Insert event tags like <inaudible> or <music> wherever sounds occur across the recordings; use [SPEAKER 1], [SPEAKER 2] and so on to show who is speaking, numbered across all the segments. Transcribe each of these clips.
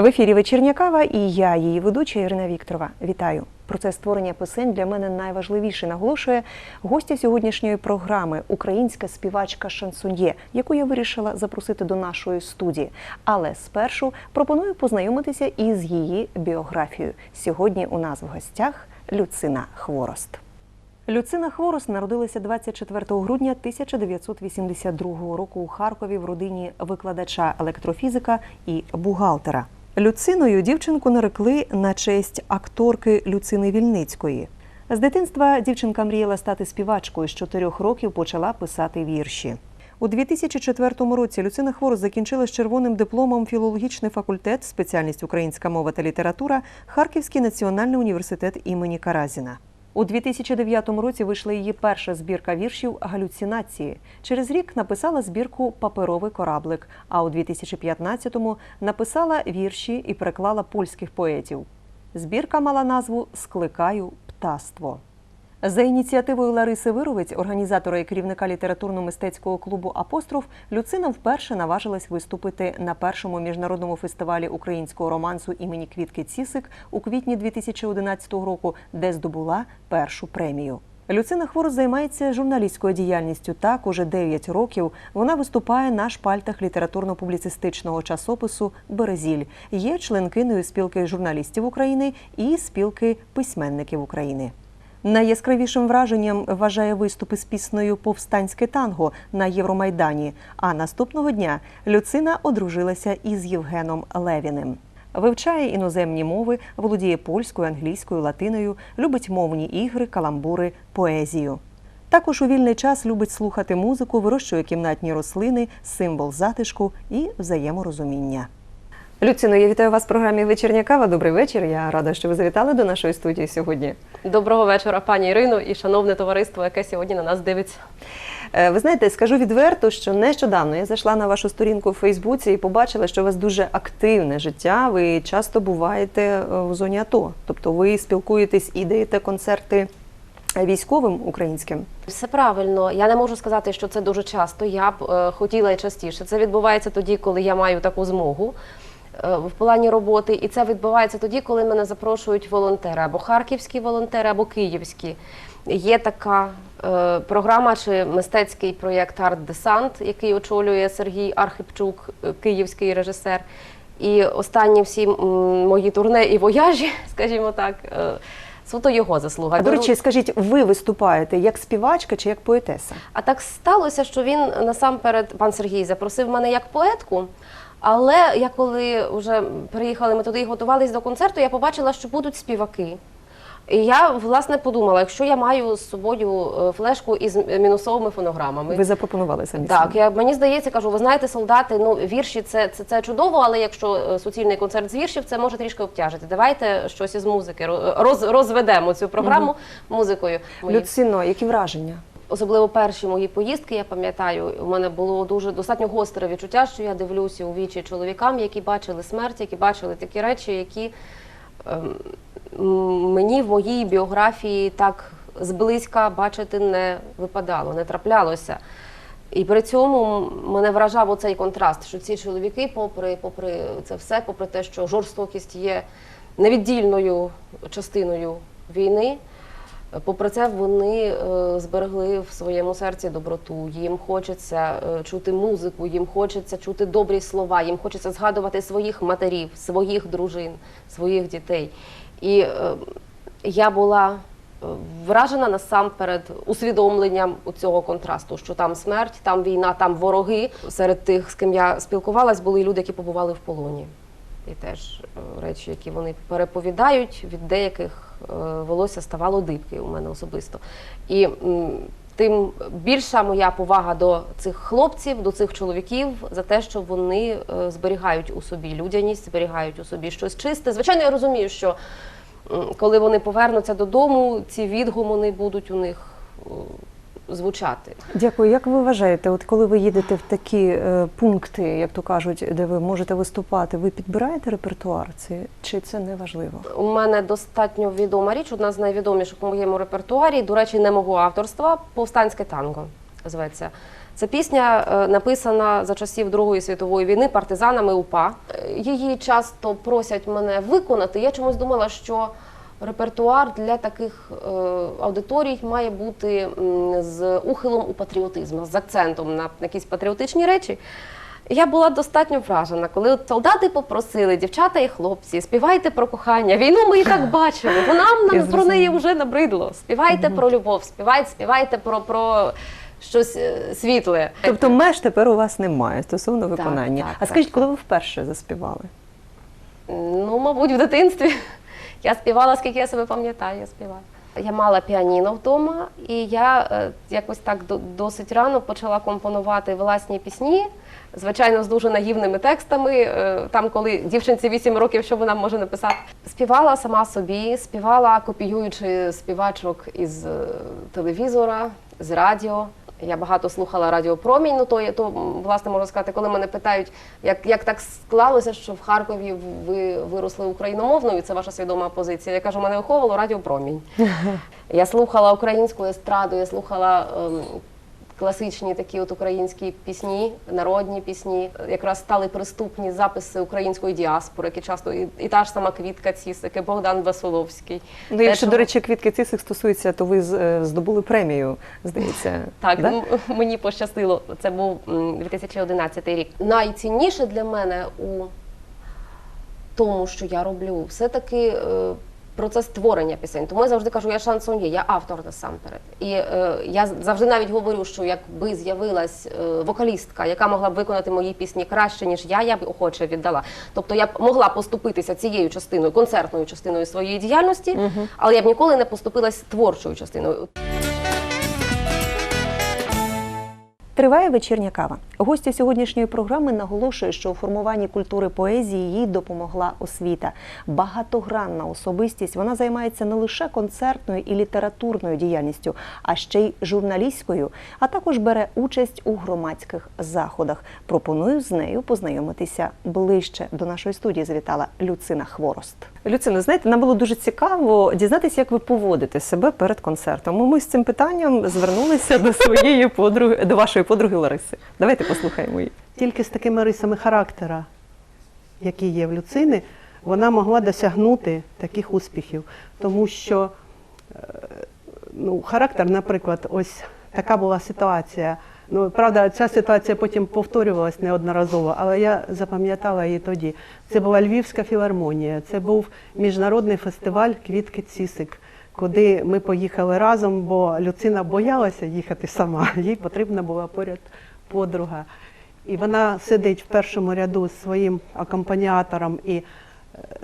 [SPEAKER 1] В ефірі вечірня кава і я, її ведуча Ірина Вікторова. Вітаю. Процес створення пісень для мене найважливіше наголошує гостя сьогоднішньої програми українська співачка шансоньє, яку я вирішила запросити до нашої студії. Але спершу пропоную познайомитися із її біографією. Сьогодні у нас в гостях Люцина Хворост. Люцина Хворост народилася 24 грудня 1982 року у Харкові в родині викладача електрофізика і бухгалтера. Люциною дівчинку нарекли на честь акторки Люцини Вільницької. З дитинства дівчинка мріяла стати співачкою. З чотирьох років почала писати вірші. У 2004 році Люцина Хворос закінчила з червоним дипломом філологічний факультет, спеціальність українська мова та література, Харківський національний університет імені Каразіна. У 2009 році вийшла її перша збірка віршів Галюцинації. Через рік написала збірку Паперовий кораблик. А у 2015-му написала вірші і переклала польських поетів. Збірка мала назву Скликаю птаство. За ініціативою Лариси Вировець, організатора і керівника літературно-мистецького клубу Апостроф, Люцина вперше наважилась виступити на першому міжнародному фестивалі українського романсу імені Квітки Цісик у квітні 2011 року, де здобула першу премію. Люцина Хворост займається журналістською діяльністю. Так, уже 9 років вона виступає на шпальтах літературно-публіцистичного часопису Березіль. Є членкиною спілки журналістів України і спілки письменників України. Найяскравішим враженням вважає виступи з піснею Повстанське танго на Євромайдані. А наступного дня Люцина одружилася із Євгеном Левіним. Вивчає іноземні мови, володіє польською, англійською, латиною, любить мовні ігри, каламбури, поезію. Також у вільний час любить слухати музику, вирощує кімнатні рослини, символ затишку і взаєморозуміння. Люцино, я вітаю вас в програмі Вечірня кава. Добрий вечір. Я рада, що ви завітали до нашої студії сьогодні.
[SPEAKER 2] Доброго вечора, пані Ірино, і шановне товариство, яке сьогодні на нас дивиться.
[SPEAKER 1] Е, Ви знаєте, скажу відверто, що нещодавно я зайшла на вашу сторінку в Фейсбуці і побачила, що у вас дуже активне життя. Ви часто буваєте е, в зоні АТО, тобто ви спілкуєтесь і даєте концерти військовим українським.
[SPEAKER 2] Все правильно. Я не можу сказати, що це дуже часто. Я б е, хотіла і частіше. Це відбувається тоді, коли я маю таку змогу. Е, В плані роботи, і це відбувається тоді, коли мене запрошують волонтери або харківські волонтери, або київські. Є така е, програма чи мистецький проєкт Арт Десант, який очолює Сергій Архипчук, е, київський режисер. І останні всі мої турне і вояжі, <laughs> скажімо так, е, суто його заслуга.
[SPEAKER 1] А до речі, скажіть, ви виступаєте як співачка чи як поетеса?
[SPEAKER 2] а так сталося, що він насамперед, пан Сергій, запросив мене як поетку. Але я коли вже приїхали ми туди і готувалися до концерту, я побачила, що будуть співаки. І я власне подумала, якщо я маю з собою е, флешку із мінусовими фонограмами.
[SPEAKER 1] Ви запропонували самі
[SPEAKER 2] Так, я мені здається, кажу, ви знаєте, солдати, ну вірші це, це, це чудово, але якщо е, суцільний концерт з віршів, це може трішки обтяжити. Давайте щось із музики ро- роз, розведемо цю програму музикою. Мої
[SPEAKER 1] Люцино, які враження?
[SPEAKER 2] Особливо перші мої поїздки, я пам'ятаю, у мене було дуже достатньо гостре відчуття, що я дивлюся у вічі чоловікам, які бачили смерть, які бачили такі речі, які ем, мені в моїй біографії так зблизька бачити не випадало, не траплялося. І при цьому мене вражав оцей контраст, що ці чоловіки, попри, попри це все, попри те, що жорстокість є невіддільною частиною війни, попри це вони е, зберегли в своєму серці доброту. Їм хочеться е, чути музику, їм хочеться чути добрі слова, їм хочеться згадувати своїх матерів, своїх дружин, своїх дітей. І е, я була вражена насамперед усвідомленням у цього контрасту, що там смерть, там війна, там вороги. Серед тих, з ким я спілкувалась, були люди, які побували в полоні. І теж е, речі, які вони переповідають, від деяких е, волосся ставало дибки у мене особисто. І тим більша моя повага до цих хлопців, до цих чоловіків за те, що вони е, зберігають у собі людяність, зберігають у собі щось чисте. Звичайно, я розумію, що коли вони повернуться додому, ці відгумони будуть у них звучати.
[SPEAKER 1] Дякую. Як ви вважаєте, от коли ви їдете в такі е, пункти, як то кажуть, де ви можете виступати, ви підбираєте репертуар? Це, чи це не важливо?
[SPEAKER 2] У мене достатньо відома річ, одна з найвідоміших у моєму репертуарі, до речі, не мого авторства повстанське танго. Зветься. Це пісня е, написана за часів Другої світової війни партизанами УПА. Е, Її часто просять мене виконати. Я чомусь думала, що репертуар для таких е, аудиторій має бути з ухилом у патріотизм, з акцентом на якісь патріотичні речі. Я була достатньо вражена, коли от солдати попросили, дівчата і хлопці, співайте про кохання. Війну ми і так <laughs> бачили. Вона нам про неї вже набридло. Співайте про любов, співайте, співайте про, про щось е, світле.
[SPEAKER 1] Тобто меж тепер у вас немає стосовно виконання.
[SPEAKER 2] так,
[SPEAKER 1] а скажіть,
[SPEAKER 2] так.
[SPEAKER 1] коли ви вперше заспівали?
[SPEAKER 2] Ну, мабуть, в дитинстві я співала, скільки я себе пам'ятаю, я співала. Я мала піаніно вдома, і я е, якось так досить рано почала компонувати власні пісні. Звичайно, з дуже наївними текстами. Е, Там, коли дівчинці 8 років, що вона може написати, співала сама собі, співала, копіюючи співачок із е, телевізора, з радіо. Я багато слухала Радіо Промінь. Ну то, то власне можна сказати, коли мене питають, як, як так склалося, що в Харкові ви виросли україномовною, це ваша свідома позиція. Я кажу, мене виховувало Радіо Промінь. <laughs> Я слухала українську естраду, я слухала ем, класичні такі от українські пісні, народні пісні. Якраз стали приступні записи української діаспори, які часто і, і та ж сама Квітка Цісик, і Богдан Василовський.
[SPEAKER 1] Ну,
[SPEAKER 2] Те,
[SPEAKER 1] якщо,
[SPEAKER 2] що-
[SPEAKER 1] до речі, квітки цисих стосується, то ви е, здобули премію, здається.
[SPEAKER 2] Так,
[SPEAKER 1] да? <laughs>
[SPEAKER 2] мені пощастило. Це був 2011 рік. Найцінніше для мене у тому, що я роблю, все-таки е, процес створення пісень. Тому я завжди кажу, я шансон'є, я автор насамперед. І е, я завжди навіть говорю, що якби з'явилась е, вокалістка, яка могла б виконати мої пісні краще, ніж я, я б охоче віддала. Тобто я б могла поступитися цією частиною, концертною частиною своєї діяльності, але я б ніколи не поступилась творчою частиною.
[SPEAKER 1] Триває вечірня кава. Гостя сьогоднішньої програми наголошує, що у формуванні культури поезії їй допомогла освіта. Багатогранна особистість. Вона займається не лише концертною і літературною діяльністю, а ще й журналістською, а також бере участь у громадських заходах. Пропоную з нею познайомитися ближче. До нашої студії завітала Люцина Хворост. Люцина, знаєте, нам було дуже цікаво дізнатися, як ви поводите себе перед концертом. Ми з цим питанням звернулися до своєї подруги, до вашої подруги Лариси. Давайте послухаємо її.
[SPEAKER 3] Тільки з такими рисами характера, які є в Люцини, вона могла досягнути таких успіхів. Тому що е, ну, характер, наприклад, ось така була ситуація. Ну, правда, ця ситуація потім повторювалась неодноразово, але я запам'ятала її тоді. Це була Львівська філармонія, це був міжнародний фестиваль Квітки Цісик, куди ми поїхали разом, бо Люцина боялася їхати сама. Їй потрібна була поряд подруга. І вона сидить в першому ряду з своїм акомпаніатором і е,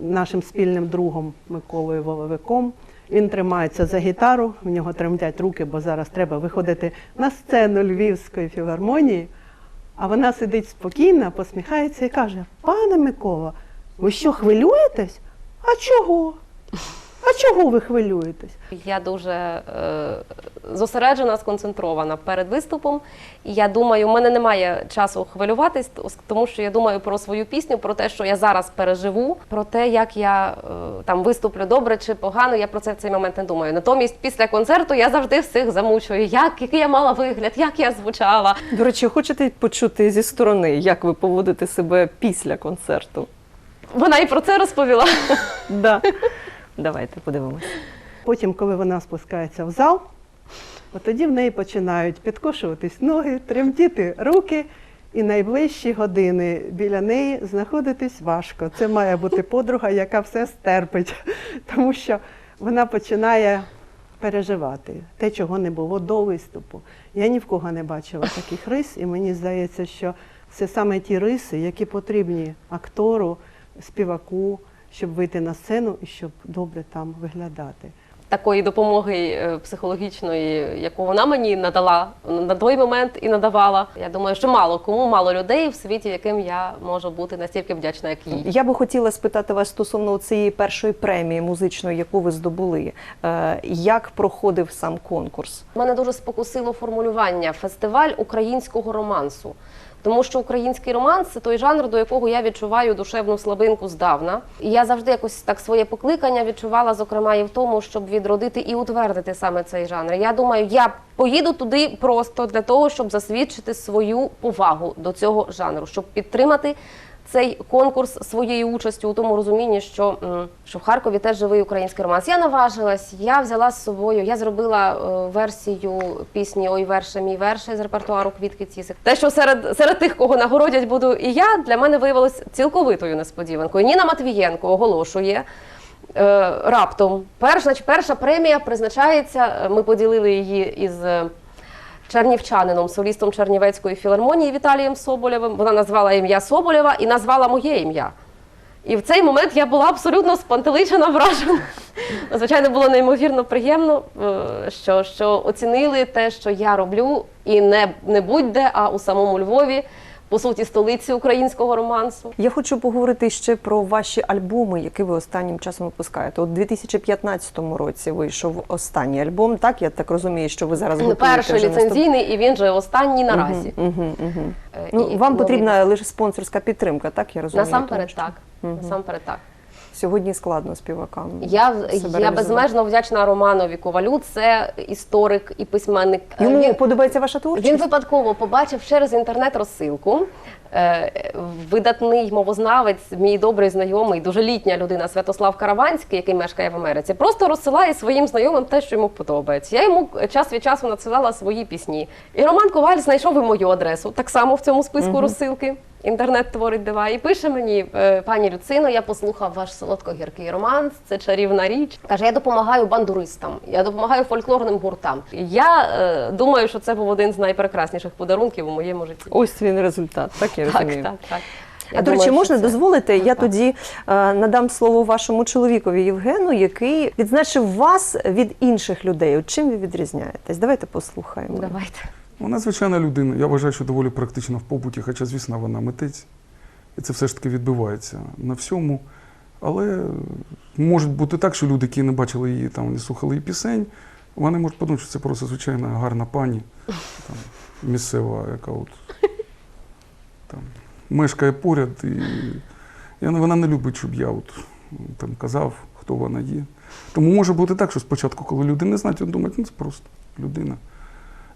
[SPEAKER 3] нашим спільним другом Миколою Воловиком. Він тримається за гітару, в нього тремтять руки, бо зараз треба виходити на сцену Львівської філармонії. А вона сидить спокійно, посміхається і каже: Пане Микола, ви що хвилюєтесь? А чого? А чого ви хвилюєтесь?
[SPEAKER 2] Я дуже е, зосереджена, сконцентрована перед виступом. І я думаю, у мене немає часу хвилюватись, тому що я думаю про свою пісню, про те, що я зараз переживу, про те, як я е, там виступлю добре чи погано. Я про це в цей момент не думаю. Натомість, після концерту я завжди всіх замучую, як який я мала вигляд, як я звучала.
[SPEAKER 1] До речі, хочете почути зі сторони, як ви поводите себе після концерту?
[SPEAKER 2] Вона і про це розповіла.
[SPEAKER 1] Да. Давайте подивимося.
[SPEAKER 3] Потім, коли вона спускається в зал, от тоді в неї починають підкошуватись ноги, тремтіти руки, і найближчі години біля неї знаходитись важко. Це має бути подруга, яка все стерпить, <laughs> тому що вона починає переживати те, чого не було до виступу. Я ні в кого не бачила таких рис, і мені здається, що це саме ті риси, які потрібні актору, співаку, щоб вийти на сцену і щоб добре там виглядати.
[SPEAKER 2] такої допомоги е, психологічної, яку вона мені надала на той момент і надавала. Я думаю, що мало кому, мало людей в світі, яким я можу бути настільки вдячна, як їй.
[SPEAKER 1] Я би хотіла спитати вас стосовно цієї першої премії музичної, яку ви здобули. Е, Як проходив сам конкурс?
[SPEAKER 2] Мене дуже спокусило формулювання фестиваль українського романсу. Тому що український романс це той жанр, до якого я відчуваю душевну слабинку здавна. І я завжди якось так своє покликання відчувала, зокрема, і в тому, щоб відродити і утвердити саме цей жанр. Я думаю, я поїду туди просто для того, щоб засвідчити свою повагу до цього жанру, щоб підтримати цей конкурс своєю участю у тому розумінні, що, що в Харкові теж живий український романс. Я наважилась, я взяла з собою, я зробила е, версію пісні Ой, верше, мій верше з репертуару Квітки Цісик. Те, що серед, серед тих, кого нагородять, буду і я, для мене виявилось цілковитою несподіванкою. Ніна Матвієнко оголошує. Е, раптом перш, перша премія призначається. е, Ми поділили її із чернівчанином, солістом Чернівецької філармонії Віталієм Соболєвим. Вона назвала ім'я Соболєва і назвала моє ім'я. І в цей момент я була абсолютно спантеличена, вражена. <laughs> Звичайно, було неймовірно приємно, е, що, що оцінили те, що я роблю, і не, не будь-де, а у самому Львові, по суті, столиці українського романсу.
[SPEAKER 1] Я хочу поговорити ще про ваші альбоми, які ви останнім часом випускаєте. У 2015 році вийшов останній альбом. Так я так розумію, що ви зараз готуєте
[SPEAKER 2] Перший
[SPEAKER 1] вже наступ-
[SPEAKER 2] ліцензійний, і він же останній наразі.
[SPEAKER 1] Угу, угу,
[SPEAKER 2] угу.
[SPEAKER 1] Ну,
[SPEAKER 2] і
[SPEAKER 1] вам потрібна лише спонсорська підтримка, так я розумію.
[SPEAKER 2] Насамперед
[SPEAKER 1] тому що
[SPEAKER 2] так. Насамперед так.
[SPEAKER 1] Сьогодні складно співакам.
[SPEAKER 2] Я, я безмежно вдячна Романові Ковалю. Це історик і письменник.
[SPEAKER 1] Йому
[SPEAKER 2] Він,
[SPEAKER 1] подобається ваша творчість?
[SPEAKER 2] він випадково побачив через інтернет розсилку. Е, видатний мовознавець, мій добрий знайомий, дуже літня людина Святослав Караванський, який мешкає в Америці, просто розсилає своїм знайомим те, що йому подобається. Я йому час від часу надсилала свої пісні. І Роман Коваль знайшов і мою адресу, так само в цьому списку розсилки. Інтернет творить дива. І пише мені, е, пані Люцино, я послухав ваш солодко-гіркий романс, це чарівна річ. Каже, я допомагаю бандуристам, я допомагаю фольклорним гуртам. Я е, думаю, що це був один з найпрекрасніших подарунків у моєму житті.
[SPEAKER 1] Ось він результат, так я
[SPEAKER 2] Так,
[SPEAKER 1] розумію.
[SPEAKER 2] так, так.
[SPEAKER 1] А до речі, можна
[SPEAKER 2] це-
[SPEAKER 1] дозволити, я
[SPEAKER 2] Так.
[SPEAKER 1] тоді е, надам слово вашому чоловікові Євгену, який відзначив вас від інших людей. От чим ви відрізняєтесь? Давайте послухаємо.
[SPEAKER 2] Давайте.
[SPEAKER 4] Вона звичайна людина. Я вважаю, що доволі практична в побуті, хоча, звісно, вона митець. І це все ж таки відбивається на всьому. Але може бути так, що люди, які не бачили її там, не слухали її пісень, вони можуть подумати, що це просто звичайна гарна пані, там, місцева, яка от там мешкає поряд. І я, вона не любить, щоб я от, там казав, хто вона є. Тому може бути так, що спочатку, коли люди не знають, вони думають, ну це просто людина.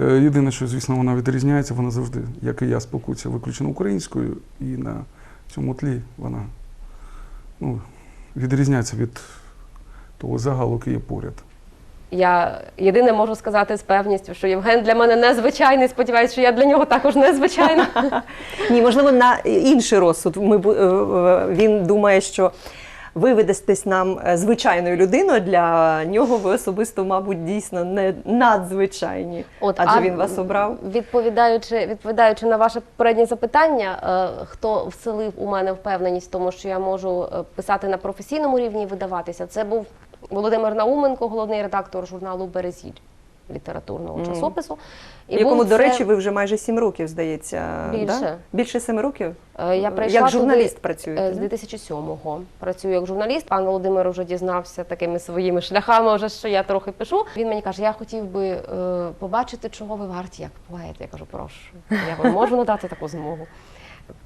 [SPEAKER 4] Е, Єдине, що, звісно, вона відрізняється, вона завжди, як і я, спілкується виключно українською, і на цьому тлі вона ну, відрізняється від того загалу, який є поряд.
[SPEAKER 2] Я єдине можу сказати з певністю, що Євген для мене незвичайний. Сподіваюся, що я для нього також незвичайна. <laughs>
[SPEAKER 1] Ні, можливо, на інший розсуд. Ми е, е, він думає, що ви видастесь нам е, звичайною людиною. Для нього ви особисто, мабуть, дійсно не надзвичайні. От, Адже
[SPEAKER 2] а
[SPEAKER 1] він вас обрав.
[SPEAKER 2] Відповідаючи, відповідаючи на ваше попереднє запитання, е, хто вселив у мене впевненість в тому, що я можу е, писати на професійному рівні і видаватися, це був Володимир Науменко, головний редактор журналу Березіль літературного часопису.
[SPEAKER 1] В якому, до речі, ви вже майже сім років, здається.
[SPEAKER 2] Bільше.
[SPEAKER 1] Да? Більше семи років?
[SPEAKER 2] Е, Я прийшла
[SPEAKER 1] Як журналіст
[SPEAKER 2] туди,
[SPEAKER 1] працюєте?
[SPEAKER 2] е, з
[SPEAKER 1] да?
[SPEAKER 2] 2007-го. Працюю як журналіст. Пан Володимир вже дізнався такими своїми шляхами, вже що я трохи пишу. Він мені каже: я хотів би е, побачити, чого ви варті як поет. Я кажу, прошу. Я говорю, можу надати таку змогу.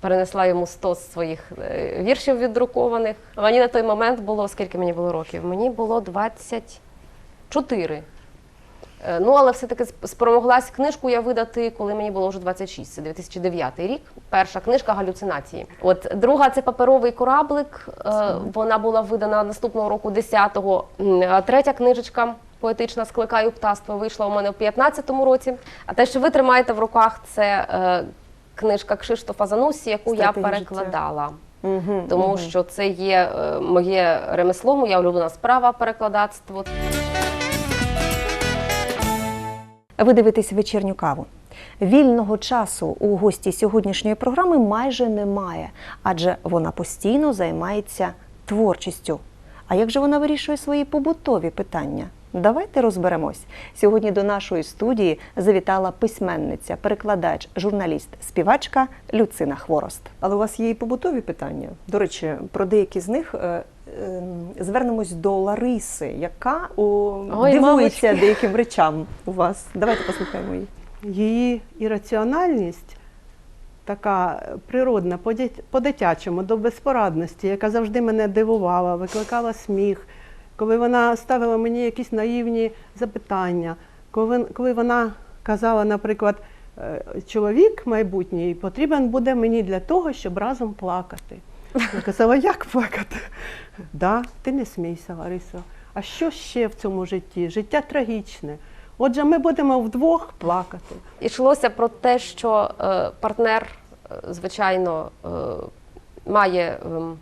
[SPEAKER 2] Перенесла йому 100 своїх віршів віддрукованих. Мені на той момент було скільки мені було років? Мені було 24. Е, Ну, але все-таки сп- спромоглась книжку я видати, коли мені було вже 26, це 2009 рік. Перша книжка галюцинації. От друга це паперовий кораблик. е, Вона була видана наступного року 10-го. Третя книжечка поетична Скликаю птаство вийшла у мене в 15-му році. А те, що ви тримаєте в руках, це е, книжка Кшиштофа Занусі, яку я перекладала.
[SPEAKER 1] Мгм,
[SPEAKER 2] Тому
[SPEAKER 1] мгм.
[SPEAKER 2] що це є моє ремесло, моя улюблена справа перекладацтво.
[SPEAKER 1] Ви дивитесь вечірню каву. Вільного часу у гості сьогоднішньої програми майже немає, адже вона постійно займається творчістю. А як же вона вирішує свої побутові питання? Давайте розберемось. Сьогодні до нашої студії завітала письменниця, перекладач, журналіст, співачка Люцина Хворост. Але у вас є і побутові питання. До речі, про деякі з них е, звернемось до Лариси, яка о,
[SPEAKER 2] Ой,
[SPEAKER 1] дивується
[SPEAKER 2] мамочки.
[SPEAKER 1] деяким речам у вас. Давайте послухаємо її.
[SPEAKER 3] Її ірраціональність така природна, по-дитячому, до безпорадності, яка завжди мене дивувала, викликала сміх, коли вона ставила мені якісь наївні запитання, коли, коли вона казала, наприклад, е, чоловік майбутній потрібен буде мені для того, щоб разом плакати. Я казала, як плакати? Да, ти не смійся, Ларисо. А що ще в цьому житті? Життя трагічне. Отже, ми будемо вдвох плакати.
[SPEAKER 2] Йшлося про те, що е, партнер, е, звичайно, е, має ем,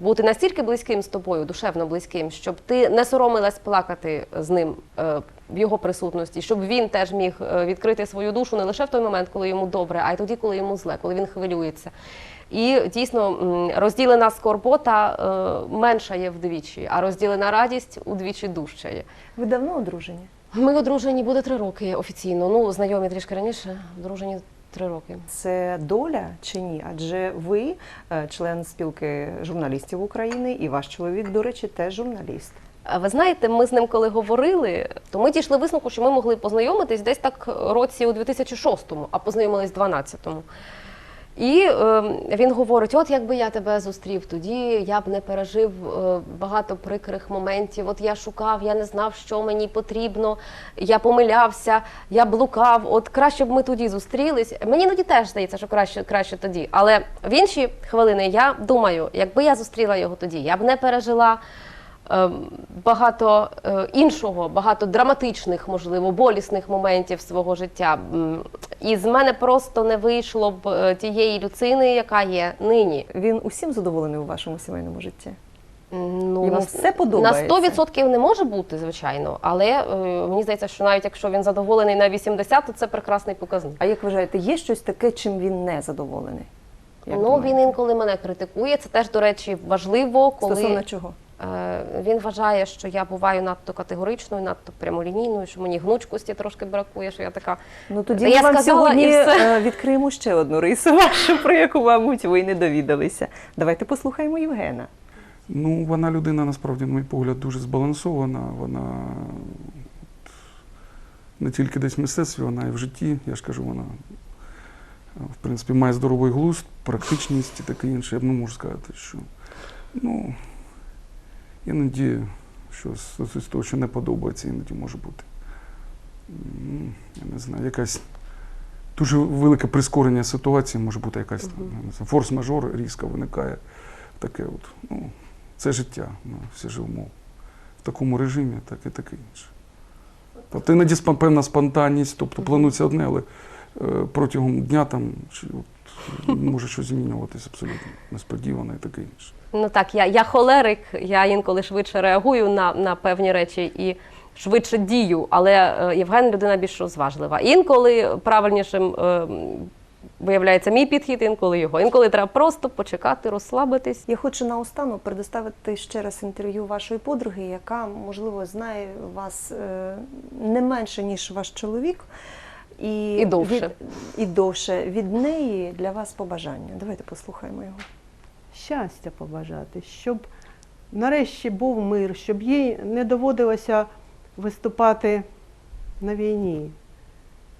[SPEAKER 2] бути настільки близьким з тобою, душевно близьким, щоб ти не соромилась плакати з ним в його присутності, щоб він теж міг відкрити свою душу не лише в той момент, коли йому добре, а й тоді, коли йому зле, коли він хвилюється. І дійсно розділена скорбота е, менша є вдвічі, а розділена радість удвічі дужчає.
[SPEAKER 1] Ви давно одружені?
[SPEAKER 2] Ми одружені буде три роки офіційно. Ну, знайомі трішки раніше, одружені три роки.
[SPEAKER 1] Це доля чи ні? Адже ви е, член спілки журналістів України, і ваш чоловік, до речі, теж журналіст.
[SPEAKER 2] Ви знаєте, ми з ним коли говорили, то ми дійшли висновку, що ми могли познайомитись десь так році у 2006-му, а познайомились в 12-му. І е, він говорить: от якби я тебе зустрів тоді, я б не пережив е, багато прикрих моментів. От я шукав, я не знав, що мені потрібно, я помилявся, я блукав. От краще б ми тоді зустрілись. Мені іноді теж здається, що краще, краще тоді. Але в інші хвилини я думаю, якби я зустріла його тоді, я б не пережила багато е, іншого, багато драматичних, можливо, болісних моментів свого життя. І з мене просто не вийшло б е, тієї людини, яка є нині.
[SPEAKER 1] Він усім задоволений у вашому сімейному житті.
[SPEAKER 2] Ну,
[SPEAKER 1] Йому
[SPEAKER 2] на,
[SPEAKER 1] все подобається?
[SPEAKER 2] На 100% не може бути, звичайно, але е, мені здається, що навіть якщо він задоволений на 80%, то це прекрасний показник.
[SPEAKER 1] А як вважаєте, є щось таке, чим він не задоволений? Як
[SPEAKER 2] ну,
[SPEAKER 1] думаєте?
[SPEAKER 2] він інколи мене критикує. Це теж, до речі, важливо, коли
[SPEAKER 1] Стосовно чого?
[SPEAKER 2] Е, Він вважає, що я буваю надто категоричною, надто прямолінійною, що мені гнучкості трошки бракує, що я така.
[SPEAKER 1] Ну тоді
[SPEAKER 2] я
[SPEAKER 1] вам
[SPEAKER 2] сказала,
[SPEAKER 1] сьогодні
[SPEAKER 2] і все.
[SPEAKER 1] е, відкриємо ще одну рису вашу, про яку, мабуть, ви не довідалися. Давайте послухаємо Євгена.
[SPEAKER 4] Ну, вона людина, насправді, на мій погляд, дуже збалансована. Вона не тільки десь в мистецтві, вона і в житті. Я ж кажу, вона е, в принципі має здоровий глузд, практичність і таке інше. Я б не можу сказати, що ну, іноді щось з того, що не подобається, іноді може бути. Я не знаю, якась дуже велике прискорення ситуації, може бути якась там, не знаю, форс-мажор різко виникає. Таке от. Ну, це життя. Ну, всі живемо в такому режимі, так і таке інше. Тобто іноді певна спонтанність, тобто планується одне, але е, протягом дня там чи, от, може щось змінюватися абсолютно несподівано і таке інше.
[SPEAKER 2] Ну так, я, я холерик, я інколи швидше реагую на, на певні речі і швидше дію, але е, Євген людина більш розважлива. Інколи правильнішим е, виявляється мій підхід, інколи його. Інколи треба просто почекати, розслабитись.
[SPEAKER 1] Я хочу наостанок предоставити ще раз інтерв'ю вашої подруги, яка, можливо, знає вас е, не менше, ніж ваш чоловік. І,
[SPEAKER 2] І довше.
[SPEAKER 1] Від, і довше. Від неї для вас побажання. Давайте послухаємо його.
[SPEAKER 3] Щастя побажати, щоб нарешті був мир, щоб їй не доводилося виступати на війні.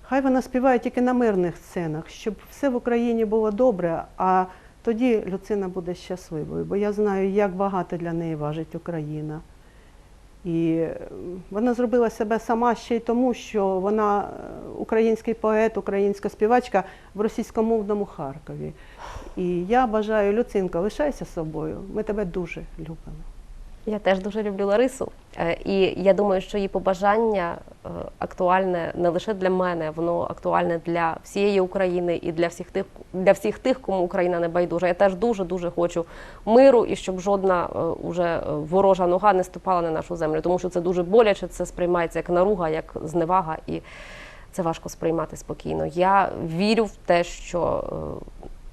[SPEAKER 3] Хай вона співає тільки на мирних сценах, щоб все в Україні було добре, а тоді Люцина буде щасливою, бо я знаю, як багато для неї важить Україна. І е, вона зробила себе сама ще й тому, що вона е, український поет, українська співачка в російськомовному Харкові. І я бажаю, Люцинка, лишайся собою. Ми тебе дуже любимо.
[SPEAKER 2] Я теж дуже люблю Ларису. Е, І я думаю, що її побажання е, актуальне не лише для мене, воно актуальне для всієї України і для всіх тих, для всіх тих, кому Україна не байдужа. Я теж дуже дуже хочу миру і щоб жодна е, уже ворожа нога не ступала на нашу землю, тому що це дуже боляче, це сприймається як наруга, як зневага, і це важко сприймати спокійно. Я вірю в те, що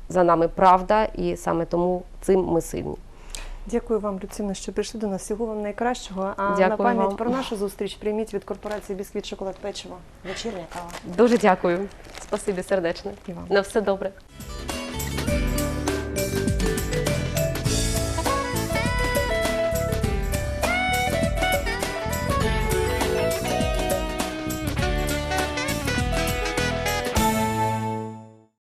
[SPEAKER 2] за нами правда, і саме тому цим ми сильні.
[SPEAKER 1] Дякую вам, Люцина, що прийшли до нас. Всього вам найкращого. А на пам'ять
[SPEAKER 2] вам.
[SPEAKER 1] про нашу зустріч прийміть від корпорації Бісквіт Шоколад Печиво. Вечірня кава.
[SPEAKER 2] Дуже дякую. Спасибі сердечне.
[SPEAKER 1] І вам.
[SPEAKER 2] На все добре.